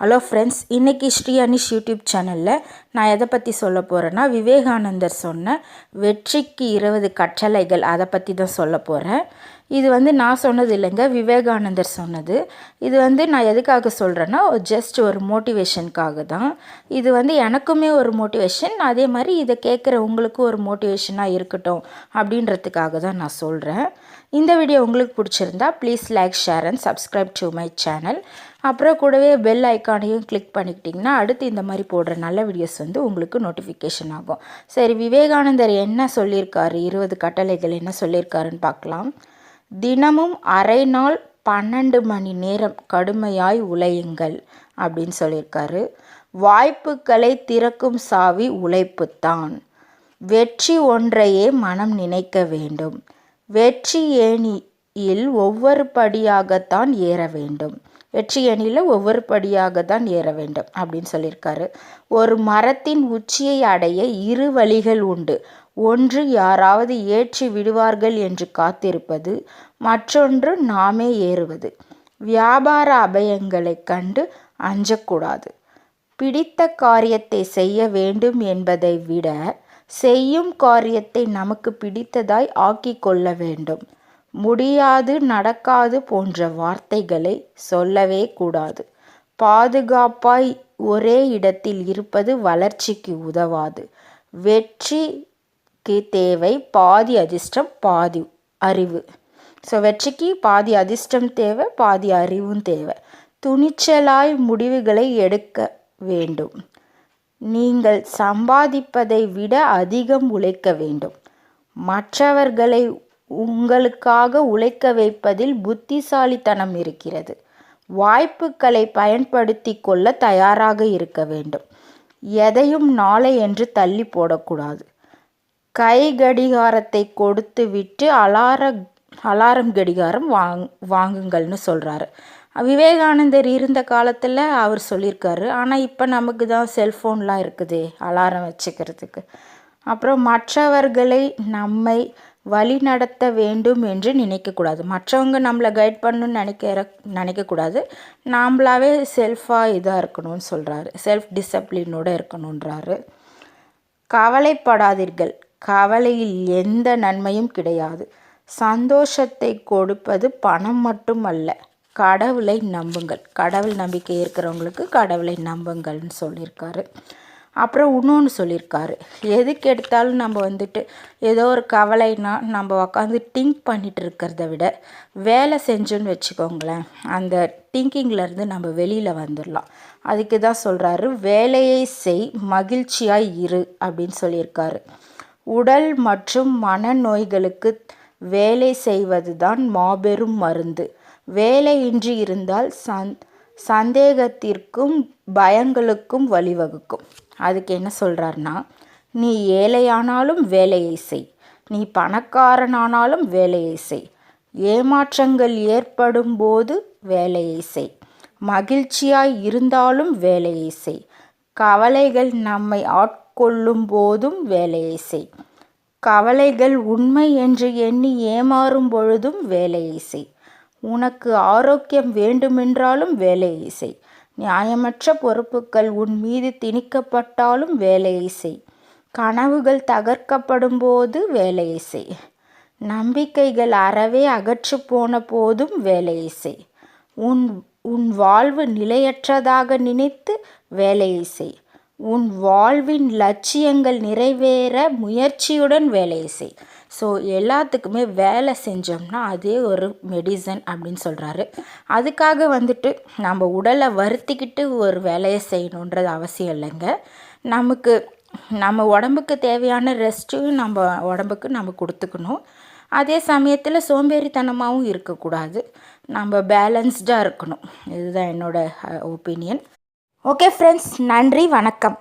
Hello friends இன்றைக்கி Sri Anish YouTube சேனலில் நான் எதை பற்றி சொல்ல போகிறேன்னா விவேகானந்தர் சொன்ன வெற்றிக்கு இருபது கட்டளைகள் அதை பற்றி தான் சொல்ல போகிறேன் இது வந்து நான் சொன்னது இல்லைங்க விவேகானந்தர் சொன்னது. இது வந்து நான் எதுக்காக சொல்கிறேன்னா ஜஸ்ட் ஒரு மோட்டிவேஷனுக்காக தான். இது வந்து எனக்குமே ஒரு மோட்டிவேஷன் அதே மாதிரி இதை கேட்குற உங்களுக்கும் ஒரு மோட்டிவேஷனாக இருக்கட்டும் அப்படின்றதுக்காக தான் நான் சொல்கிறேன் இந்த வீடியோ உங்களுக்கு பிடிச்சிருந்தா please like share and subscribe to my channel அப்புறம் கூடவே பெல் ஐக்கானையும் கிளிக் பண்ணிக்கிட்டிங்கன்னா அடுத்து இந்த மாதிரி போடுற நல்ல வீடியோஸ் வந்து உங்களுக்கு நோட்டிஃபிகேஷன் ஆகும். சரி விவேகானந்தர் என்ன சொல்லியிருக்காரு? இருபது கட்டளைகள் என்ன சொல்லியிருக்காருன்னு பார்க்கலாம். தினமும் அரை நாள் பன்னெண்டு மணி நேரம் கடுமையாய் உழையுங்கள் அப்படின்னு சொல்லியிருக்காரு. வாய்ப்புகளை திறக்கும் சாவி உழைப்புத்தான். வெற்றி ஒன்றையே மனம் நினைக்க வேண்டும். வெற்றி ஏணியில் ஒவ்வொரு படியாகத்தான் ஏற வேண்டும். வெற்றி ஏணியில் ஒவ்வொரு படியாக தான் ஏற வேண்டும் அப்படின்னு சொல்லியிருக்காரு. ஒரு மரத்தின் உச்சியை அடைய இரு வழிகள் உண்டு. ஒன்று யாராவது ஏற்றி விடுவார்கள் என்று காத்திருப்பது மற்றொன்று நாமே ஏறுவது. வியாபார அபயங்களை கண்டு அஞ்சக்கூடாது. பிடித்த காரியத்தை செய்ய வேண்டும் என்பதை விட செய்யும் காரியத்தை நமக்கு பிடித்ததாய் ஆக்கி கொள்ள வேண்டும். முடியாது நடக்காது போன்ற வார்த்தைகளை சொல்லவே கூடாது. பாதுகாப்பாய் ஒரே இடத்தில் இருப்பது வளர்ச்சிக்கு உதவாது. வெற்றி வெற்றிக்கு தேவை பாதி அதிர்ஷ்டம் பாதி அறிவு. ஸோ வெற்றிக்கு பாதி அதிர்ஷ்டம் தேவை பாதி அறிவும் தேவை. துணிச்சலாய் முடிவுகளை எடுக்க வேண்டும். நீங்கள் சம்பாதிப்பதை விட அதிகம் உழைக்க வேண்டும். மற்றவர்களை உங்களுக்காக உழைக்க வைப்பதில் புத்திசாலித்தனம் இருக்கிறது. வாய்ப்புகளை பயன்படுத்தி கொள்ள தயாராக இருக்க வேண்டும். எதையும் நாளை என்று தள்ளி போடக்கூடாது. கை கடிகாரத்தை கொடுத்து விட்டு அலார அலாரம் கடிகாரம் வாங் வாங்குங்கள்னு சொல்கிறாரு விவேகானந்தர் இருந்த காலத்தில் அவர் சொல்லியிருக்காரு. ஆனால் இப்போ நமக்கு தான் செல்ஃபோன்லாம் இருக்குது அலாரம் வச்சுக்கிறதுக்கு. அப்புறம் மற்றவர்களை நம்மை வழி நடத்த வேண்டும் என்று நினைக்கக்கூடாது மற்றவங்க நம்மளை கைட் பண்ணணும்னு நினைக்கிற நினைக்கக்கூடாது நாம்ளாவே செல்ஃபாக இதாக இருக்கணும்னு சொல்கிறாரு செல்ஃப் டிசப்ளினோடு இருக்கணுன்றாரு கவலைப்படாதீர்கள். கவலையில் எந்த நன்மையும் கிடையாது. சந்தோஷத்தை கொடுப்பது பணம் மட்டும் அல்ல கடவுளை நம்புங்கள். கடவுள் நம்பிக்கை இருக்கிறவங்களுக்கு கடவுளை நம்புங்கள்னு சொல்லியிருக்காரு. அப்புறம் இன்னொன்று சொல்லியிருக்காரு. எதுக்கு எடுத்தாலும் நம்ம வந்துட்டு ஏதோ ஒரு கவலைனா நம்ம உக்காந்து திங்க் பண்ணிகிட்டு இருக்கிறத விட வேலை செஞ்சோன்னு வச்சுக்கோங்களேன் அந்த திங்கிங்லேருந்து நம்ம வெளியில் வந்துடலாம் அதுக்கு தான் சொல்கிறாரு வேலையை செய் மகிழ்ச்சியாக இரு அப்படின்னு சொல்லியிருக்காரு. உடல் மற்றும் மனநோய்களுக்கு வேலை செய்வது தான் மாபெரும் மருந்து. வேலையின்றி இருந்தால் சந் சந்தேகத்திற்கும் பயங்களுக்கும் வழிவகுக்கும். அதுக்கு என்ன சொல்கிறாருன்னா நீ ஏழையானாலும் வேலையை செய். நீ பணக்காரனானாலும் வேலையை செய். ஏமாற்றங்கள் ஏற்படும் போது வேலையை செய். மகிழ்ச்சியாய் இருந்தாலும் வேலையை செய். கவலைகள் நம்மை ஆட்கொள்ளும் போதும் வேலையை செய். கவலைகள் உண்மை என்று எண்ணி ஏமாறும் பொழுதும் வேலையை செய். உனக்கு ஆரோக்கியம் வேண்டுமென்றாலும் வேலையை செய். நியாயமற்ற பொறுப்புகள் உன் மீது திணிக்கப்பட்டாலும் வேலையை செய். கனவுகள் தகர்க்கப்படும் போது வேலையை செய். நம்பிக்கைகள் அறவே அகற்று போன போதும் வேலையை செய். உன் உன் வாழ்வு நிலையற்றதாக நினைத்து வேலையை செய். உன் வாழ்வின் லட்சியங்கள் நிறைவேற முயற்சியுடன் வேலையை செய். ஸோ எல்லாத்துக்குமே வேலை செஞ்சோம்னா அதே ஒரு மெடிசன் அப்படின்னு சொல்கிறாரு அதுக்காக வந்துட்டு நம்ம உடலை வருத்திக்கிட்டு ஒரு வேலையை செய்யணுன்றது அவசியம் இல்லைங்க. நமக்கு நம்ம உடம்புக்கு தேவையான ரெஸ்ட்டும் நம்ம உடம்புக்கு நம்ம கொடுத்துக்கணும். அதே சமயத்தில் சோம்பேறித்தனமாகவும் இருக்கக்கூடாது. நம்ம பேலன்ஸ்டாக இருக்கணும். இதுதான் என்னோடய ஒப்பீனியன் ஓகே ஃப்ரெண்ட்ஸ் நன்றி வணக்கம்.